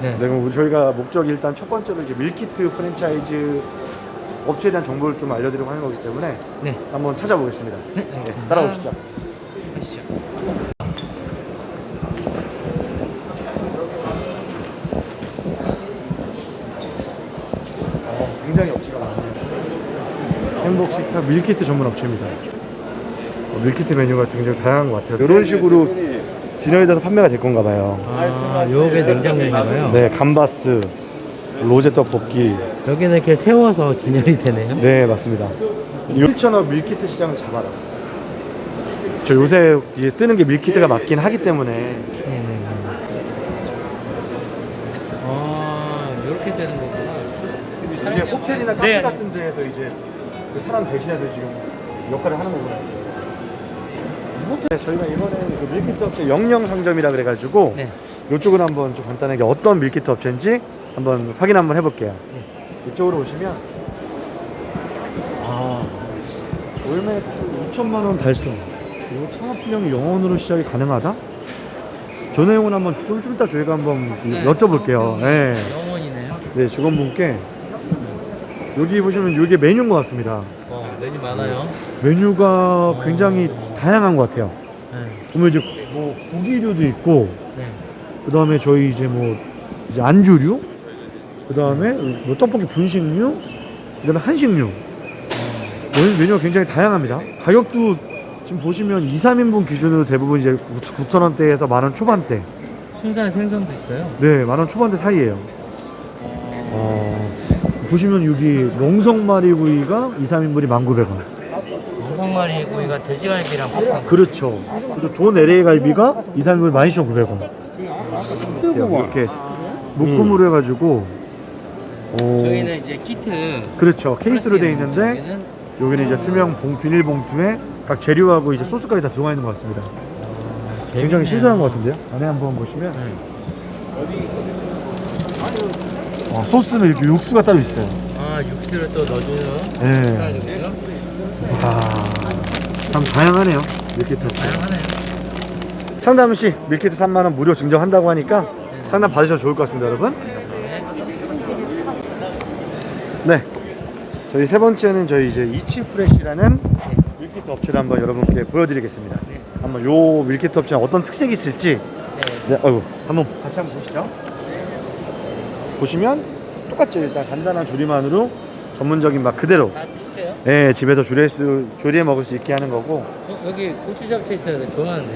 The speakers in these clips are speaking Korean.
네. 네, 그럼 우리 저희가 목적이 일단 첫 번째로 이제 밀키트 프랜차이즈 업체에 대한 정보를 좀 알려드리려고 하는 거기 때문에 네. 한번 찾아보겠습니다. 네, 네, 알겠습니다. 따라오시죠. 가시죠. 어, 굉장히 업체가 많네요. 행복 식탁 밀키트 전문 업체입니다. 어, 밀키트 메뉴가 굉장히 다양한 것 같아요. 이런 식으로 진열이 돼서 판매가 될 건가 봐요. 아, 요게 냉장면인가요? 네, 감바스, 로제 떡볶이. 여기는 이렇게 세워서 진열이 되네요. 네, 맞습니다. 1천억 밀키트 시장을 잡아라. 저 요새 이제 뜨는 게 밀키트가 맞긴 하기 때문에 네네네. 아, 이렇게 되는 거구나. 이게 호텔이나 카페 네. 같은 데에서 이제 그 사람 대신해서 지금 역할을 하는 거구나. 이 호텔 저희가 이번에는 그 밀키트 업체 영영 상점이라 그래가지고 네. 이쪽으로 한번 좀 간단하게 어떤 밀키트 업체인지 한번 확인 한번 해볼게요. 네. 이쪽으로 오시면 아 월매출 2천만 원 달성. 그리고 창업비용이 영원으로 시작이 가능하다? 저 내용은 한번 좀, 좀 이따 저희가 한번 여쭤볼게요. 네. 영원이네요. 네, 직원분께 여기 보시면 이게 메뉴인 것 같습니다. 어, 메뉴 많아요. 메뉴가 굉장히 다양한 것 같아요. 네. 보면 이제 뭐 고기류도 있고, 네. 그 다음에 저희 이제 뭐 이제 안주류, 그 다음에 뭐 떡볶이 분식류, 그 다음에 한식류. 메뉴- 메뉴가 굉장히 다양합니다. 가격도 지금 보시면 2, 3인분 기준으로 대부분 이제 9,000원대에서 만원 초반대. 순살 생선도 있어요. 네, 만원 초반대 사이에요. 어, 보시면 여기 롱성마리 구이가 2, 3인분이 1,900원. 엉성마리 고기가 돼지갈비랑 팝콘. 그렇죠. 그리고 돈 LA 갈비가 2, 3인분이 12,900원. 이렇게 묶음으로 해가지고 어, 저희는 이제 키트 그렇죠. 케이스로 돼 있는데 여기는 여기는 이제 투명 봉, 비닐 봉투에 각 재료하고 이제 소스까지 다 들어가 있는 것 같습니다. 굉장히 신선한 것 같은데요? 안에 한번 보시면 어, 소스는 이렇게 육수가 따로 있어요. 아 육수를 또 넣어주는 네. 스타일이고요. 와, 참 다양하네요. 밀키트. 다양하네요. 상담 시 밀키트 3만 원 무료 증정한다고 하니까 상담 받으셔도 좋을 것 같습니다, 여러분. 네. 저희 세 번째는 저희 이제 이치 프레시라는 밀키트 업체를 한번 여러분께 보여드리겠습니다. 네. 한번 요 밀키트 업체가 어떤 특색이 있을지 네. 네, 어유 한번 같이 한번 보시죠. 보시면 똑같죠. 일단 간단한 조리만으로 전문적인 맛 그대로 다 비슷해요. 예, 집에서 조리해, 수, 조리해 먹을 수 있게 하는 거고 어, 여기 고추 잡채 있어요. 나 좋아하는데.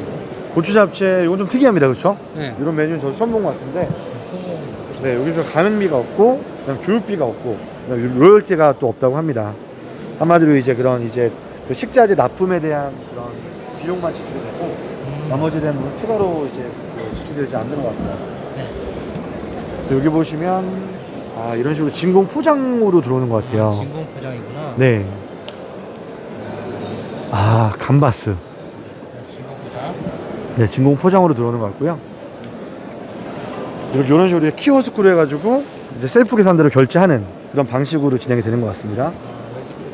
고추 잡채 이건 좀 특이합니다. 그렇죠? 네. 이런 메뉴는 저도 처음 본 것 같은데 소금. 네, 여기서 가맹비가 없고 그다음 교육비가 없고 그다음 로열티가 또 없다고 합니다. 한마디로 이제 그런 이제 그 식자재 납품에 대한 그런 비용만 지출이 되고 음. 나머지 대한 뭐 추가로 이제 그 지출되지 않는 것 같고요. 네. 또 여기 보시면 아 이런 식으로 진공 포장으로 들어오는 것 같아요. 진공 포장이구나. 네. 아 감바스. 네, 진공 포장. 네, 진공 포장으로 들어오는 것 같고요. 이렇게 이런 식으로 키오스크로 해가지고 이제 셀프 계산대로 결제하는 그런 방식으로 진행이 되는 것 같습니다. 아,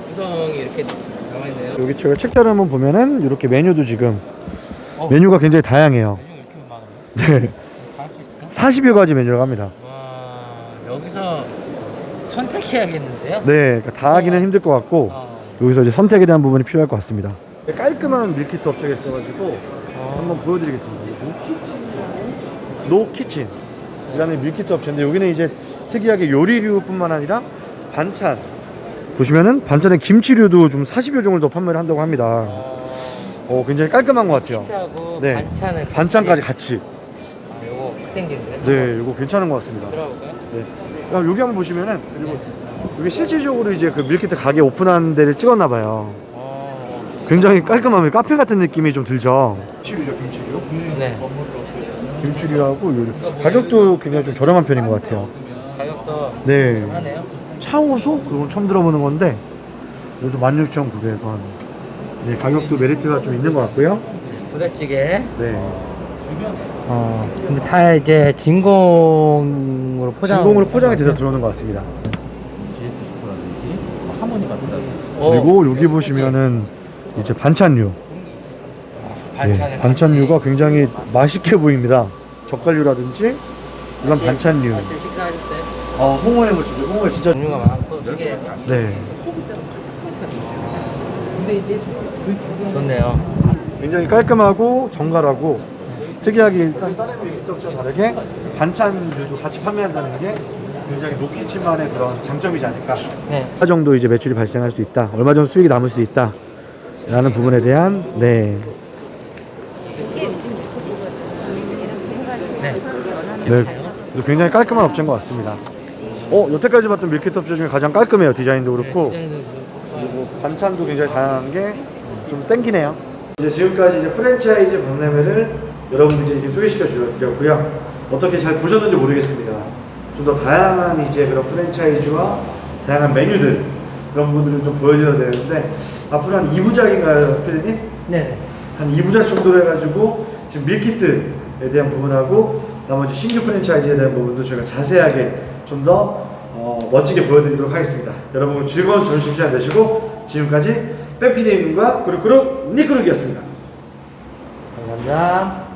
구성이 이렇게 나와 있네요. 여기 제가 책자를 한번 보면은 이렇게 메뉴도 지금 어. 메뉴가 굉장히 다양해요. 메뉴 이렇게 많아요. 네, 다할 수 있을까? 40여 가지 메뉴라고 합니다. 와 여기서 선택해야겠는데요? 네, 그러니까 다 하기는 힘들 것 같고 어. 여기서 이제 선택에 대한 부분이 필요할 것 같습니다. 깔끔한 밀키트 업체가 있어가지고 어. 한번 보여드리겠습니다. 노 키친. 이라는 밀키트 업체인데 여기는 이제 특이하게 요리류뿐만 아니라 반찬. 보시면은 반찬에 김치류도 좀 40여 종을 더 판매를 한다고 합니다. 어. 어, 굉장히 깔끔한 것 같아요. 네. 반찬을 같이. 반찬까지 같이. 아, 땡기는데. 네, 이거 괜찮은 것 같습니다. 들어볼까요? 네. 그럼 여기 한번 보시면은 그리고 여기 실질적으로 이제 그 밀키트 가게 오픈한 데를 찍었나 봐요. 어. 굉장히 깔끔하면 카페 같은 느낌이 좀 들죠. 김치류죠, 김치류. 네. 김치류하고 요리. 가격도 굉장히 좀 저렴한 편인 것 같아요. 가격도 네. 하네요. 차오소? 그건 처음 들어보는 건데 이것도 16,900원. 네, 가격도 메리트가 좀 있는 것 같고요. 부대찌개. 네. 어. 근데 다 이게 진공으로 포장. 진공으로 포장이 돼서 들어오는 것 같습니다. 어. 그리고 여기 보시면은 이제 반찬류. 네, 반찬류가. 굉장히 맛있게 보입니다. 젓갈류라든지 이건 반찬류. 아 홍어에 무침. 홍어에 진짜. 종류가 많고 되게 네. 좋네요. 굉장히 깔끔하고 정갈하고 특이하게 일단 다른 밀키트업체와 다르게 반찬들도 같이 판매한다는 게 굉장히 노키치만의 그런 장점이지 않을까. 네. 얼마 정도 이제 매출이 발생할 수 있다. 얼마 정도 수익이 남을 수 있다. 라는 부분에 대한 네. 네. 네. 굉장히 깔끔한 업체인 것 같습니다. 어, 여태까지 봤던 밀키트 업체 중에 가장 깔끔해요. 디자인도 그렇고. 그리고 반찬도 굉장히 다양한 게 좀 땡기네요. 이제 지금까지 이제 프랜차이즈 박람회를 여러분들께 소개시켜 드렸고요. 어떻게 잘 보셨는지 모르겠습니다. 좀 더 다양한 이제 그런 프랜차이즈와 다양한 메뉴들 그런 부분들을 좀 보여드려야 되는데 앞으로 한 2부작인가요, 피디님? 네네. 한 2부작 정도로 해가지고 지금 밀키트에 대한 부분하고 나머지 신규 프랜차이즈에 대한 부분도 저희가 자세하게 좀더 어, 멋지게 보여드리도록 하겠습니다. 여러분 즐거운 점심시간 되시고 지금까지 빼피디님과 그룹 그룹 니그룹이었습니다. 감사합니다.